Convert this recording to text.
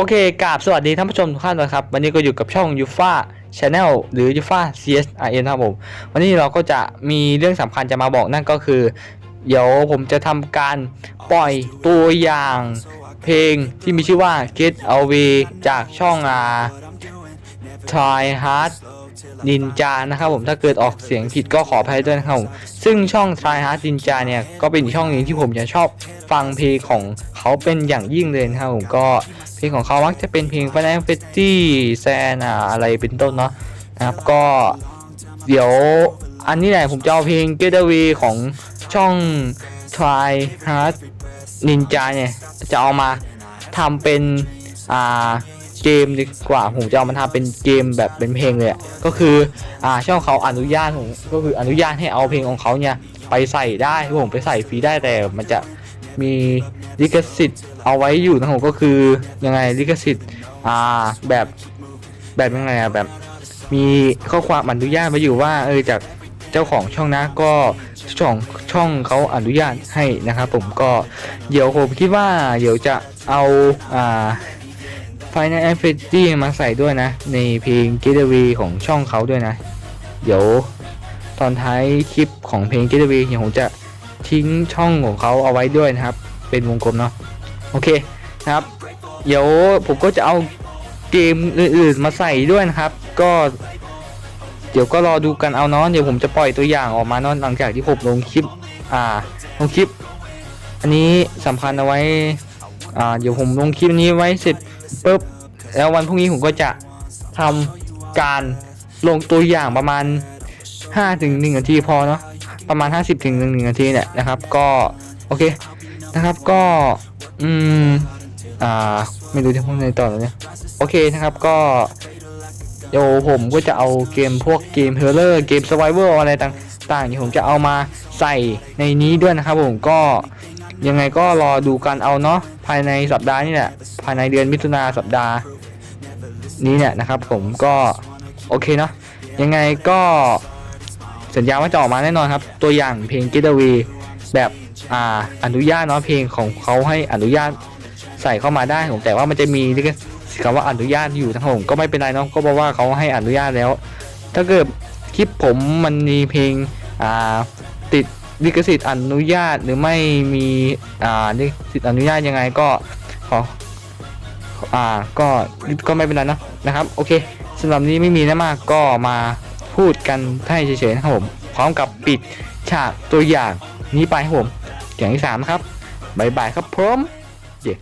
โอเคกราบสวัสดีท่านผู้ชมทุกท่านนะครับ วันนี้ก็อยู่กับช่อง u f a Channel หรือ u f a CSIN ครับผมวันนี้เราก็จะมีเรื่องสำคัญจะมาบอกนั่นก็คือ เดี๋ยวผมจะทำการปล่อยตัวอย่าง เพลงที่มีชื่อว่า Get Away จากช่องอา Try Hard Ninja นะครับผมถ้าเกิดออกเสียงผิดก็ขออภัยด้วยนะครับผมซึ่งช่อง Try Hard Ninja เนี่ยก็เป็นช่องหนึ่งที่ผมจะชอบฟังเพลงของเขาเป็นอย่างยิ่งเลยนะครับผมก็ เพลงของเขามักจะเป็นเพลง Final Fantasy แซนอะไรเป็นต้นเนาะนะครับก็เดี๋ยวอันนี้แหละผมจะเอาเพลง Get Away ของช่อง Try Hard Ninja เนี่ยจะเอามาทำเป็นอ่าเกมดีกว่าผมจะเอามาทำเป็นเกมแบบเป็นเพลงเลยก็คืออ่าช่องเขาอนุญาตผมก็คืออนุญาตให้เอาเพลงของเขาเนี่ยไปใส่ได้ผมไปใส่ฟรีได้แต่มันจะ มีลิขสิทธิ์เอาไว้อยู่นะผมก็คือยังไงลิขสิทธิ์อ่าแบบแบบยังไงอะแบบ มีข้อความอนุญาตไว้อยู่ว่าเออจากเจ้าของช่องนะก็ช่องช่องเขาอนุญาตให้นะครับผมก็เดี๋ยวผมคิดว่าเดี๋ยวจะเอาอ่า Final Fantasy มาใส่ด้วยนะ ในเพลง Getaway ของช่องเขาด้วยนะ เดี๋ยวตอนท้ายคลิปของเพลง Getaway เดี๋ยวผมจะ ทิ้งช่องของเขาเอาไว้ด้วยนะครับ เป็นวงกลมเนาะโอเคนะครับ เดี๋ยวผมก็จะเอาเกมอื่นๆมาใส่ด้วยนะครับ ก็ เดี๋ยวก็รอดูกันเอาเนาะเดี๋ยวผมจะปล่อยตัวอย่างออกมาเนาะหลังจากที่ผมลงคลิป อ่าลงคลิป อันนี้สำคัญเอาไว้อ่าเดี๋ยวผมลงคลิปนี้ไว้เสร็จปุ๊บแล้ววันพรุ่งนี้ผมก็จะทำการลงตัวอย่างประมาณ5ถึง1นาทีพอเนาะ ประมาณ 50ถึง1นาทีเนี่ยนะครับก็โอเคนะครับก็อืมอ่าไม่รู้จะพูดอะไรต่อแล้วเนี่ยโอเคนะครับก็เดี๋ยวผมก็จะเอาเกมพวกเกมเฮอร์เรอร์เกมสไวเวอร์อะไรต่างๆเดี๋ยผมจะเอามาใส่ในนี้ด้วยนะครับผมก็ยังไงก็รอดูกันเอาเนาะภายในสัปดาห์นี้แหละภายในเดือนมิถุนาสัปดาห์ นี้เนี่ยนะครับผมก็โอเคเนาะยังไงก็ สัญญาว่าจะออกมาแน่นอนครับ ตัวอย่างเพลง Getaway แบบอ่าอนุญาตเนาะเพลงของเขาให้อนุญาตใส่เข้ามาได้ผมแต่ว่ามันจะมีลิขสิทธิ์คำว่าอนุญาตอยู่ทั้งผมก็ไม่เป็นไรเนาะก็เพราะว่าเขาให้อนุญาตแล้ว ถ้าเกิดคลิปผมมันมีเพลงอ่าติดลิขสิทธิ์อนุญาตหรือไม่มีอ่าลิขสิทธิ์อนุญาตยังไงก็ขออ่าก็ก็ไม่เป็นไรนะนะครับโอเคสำหรับนี้ไม่มีนะมากก็มา พูดกันให้เฉยๆนะครับผมพร้อมกับปิดฉากตัวอย่างนี้ไปครับผมอย่างที่สามครับบายบายครับผมเย้